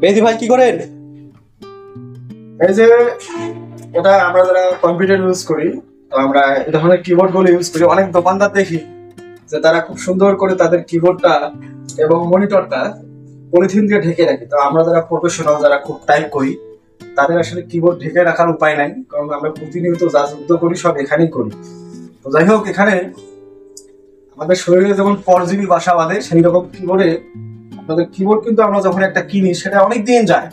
মেহেদি ভাই, কি করেন? এই যে, এটা আমরা যারা কম্পিউটার ইউজ করি, তো আমরা এই ধরনের কিবোর্ডগুলো ইউজ করি। অনেক দোকানদার দেখি যে তারা খুব সুন্দর করে তাদের কিবোর্ডটা এবং মনিটরটা পলিথিন দিয়ে ঢেকে রাখে। তো আমরা যারা প্রফেশনাল যারা খুব টাইপ করি, তাদের আসলে কিবোর্ড ঢেকে রাখার উপায় নাই, কারণ আমরা প্রতিনিয়ত যা যুদ্ধ করি, সব এখানেই করি। তো যাই হোক, এখানে আমাদের শরীরে যেমন পরজীবী বাসা বাঁধে, সেই রকম কিবোর্ডে আপনাদের কিবোর্ড কিন্তু আমরা যখন একটা কিনি, সেটা অনেক দিন যায়।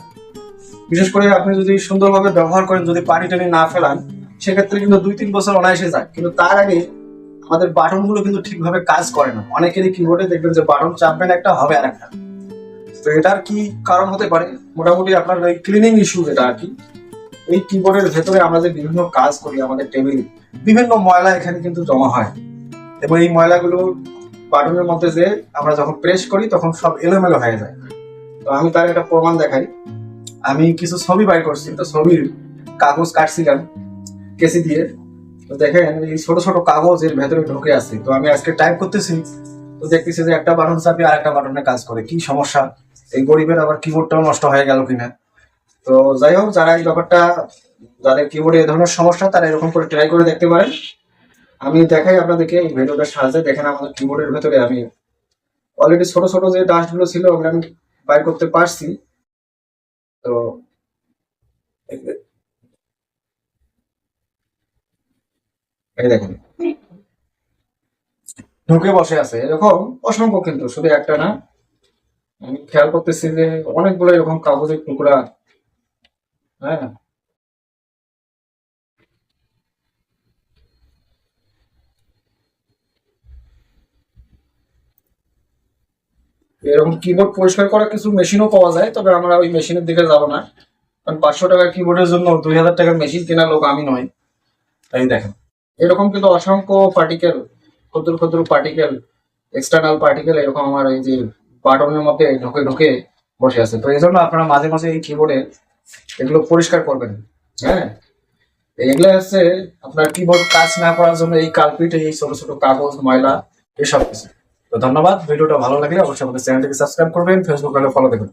বিশেষ করে আপনি যদি সুন্দরভাবে ব্যবহার করেন, যদি পানি টানি না ফেলান, সেক্ষেত্রে কিন্তু দুই তিন বছর অনায়াসে যায়। কিন্তু তার আগে আমাদের বাটনগুলো কিন্তু ঠিকভাবে কাজ করে না। অনেকেরই কিবোর্ডে দেখবেন যে বাটন চাপবেন একটা, হবে আর একটা। তো এটার কি কারণ হতে পারে? মোটামুটি আপনার ওই ক্লিনিং ইস্যু যেটা আর কি, এই কিবোর্ডের ভেতরে আমরা যে বিভিন্ন কাজ করি আমাদের টেবিলে বিভিন্ন ময়লা এখানে কিন্তু জমা হয়। এবং এই ময়লাগুলো বাটনের মধ্যে যে আমরা যখন প্রেস করি, তখন সব এলোমেলো হয়ে যায়। তো আমি তার একটা প্রমাণ দেখাই। আমি কিছু ছবি বাইর করছি। তো ছবির কাগজ কাটছিলাম কেসি দিয়ে। তো দেখেন, এই ছোট ছোট কাগজ এর ভেতরে ঢুকে আছে। তো আমি আজকে টাইপ করতেছি। তো দেখতেছি যে একটা বাটন চাপি আর একটা বাটনে কাজ করে। কি সমস্যা? এই গরিবের আবার কিবোর্ডটাও নষ্ট হয়ে গেল কিনা? তো যাই হোক, যারা এই ব্যাপারটা, যাদের কিবোর্ডে এই ধরনের সমস্যা, তারা এরকম করে ট্রাই করে দেখতে পারেন। আমি দেখাই আপনাদেরকে, এই ভিডিওটার সাহায্যে দেখেন আমাদের কিবোর্ডের ভেতরে আমি অলরেডি ছোট ছোট যে ডাস্টগুলো ছিল, ওগুলো আমি বাইর করতে পারছি। তো দেখেন। ঢুকে বসে আছে, এরকম অসংখ্য কিন্তু, শুধু একটা না। আমি খেয়াল করতেছি যে অনেকগুলো এরকম কাগজের টুকরা হ্যাঁ এরকম কিবোর্ড পরিষ্কার করা কিছু মেশিনও পাওয়া যায়, তবে আমরা ওই মেশিনের দিকে যাব না। কারণ পাঁচশো টাকার কিবোর্ডের জন্য দুই হাজার টাকার মেশিন কেনার লোক আমি নয় তাই দেখেন। এরকম কিন্তু অসংখ্য পার্টিকেল ক্ষুদ্র ক্ষুদ্র পার্টিকেল এক্সটার্নাল পার্টিকেল এরকম আমার এই যে বাটনের মধ্যে ঢুকে ঢুকে বসে আছে। তো এই জন্য আপনারা মাঝে মাঝে এই কিবোর্ডে এগুলো পরিষ্কার করবেন। হ্যাঁ? এগুলো হচ্ছে আপনার কিবোর্ড কাজ না করার জন্য এই কালপিট, এই ছোট ছোট কাগজ, ময়লা, এসব কিছু। তো ধন্যবাদ ভিডিওটা ভালো লাগলে অবশ্যই আমাদের চ্যানেলটিকে সাবস্ক্রাইব করবেন ফেসবুক ফলো দেবেন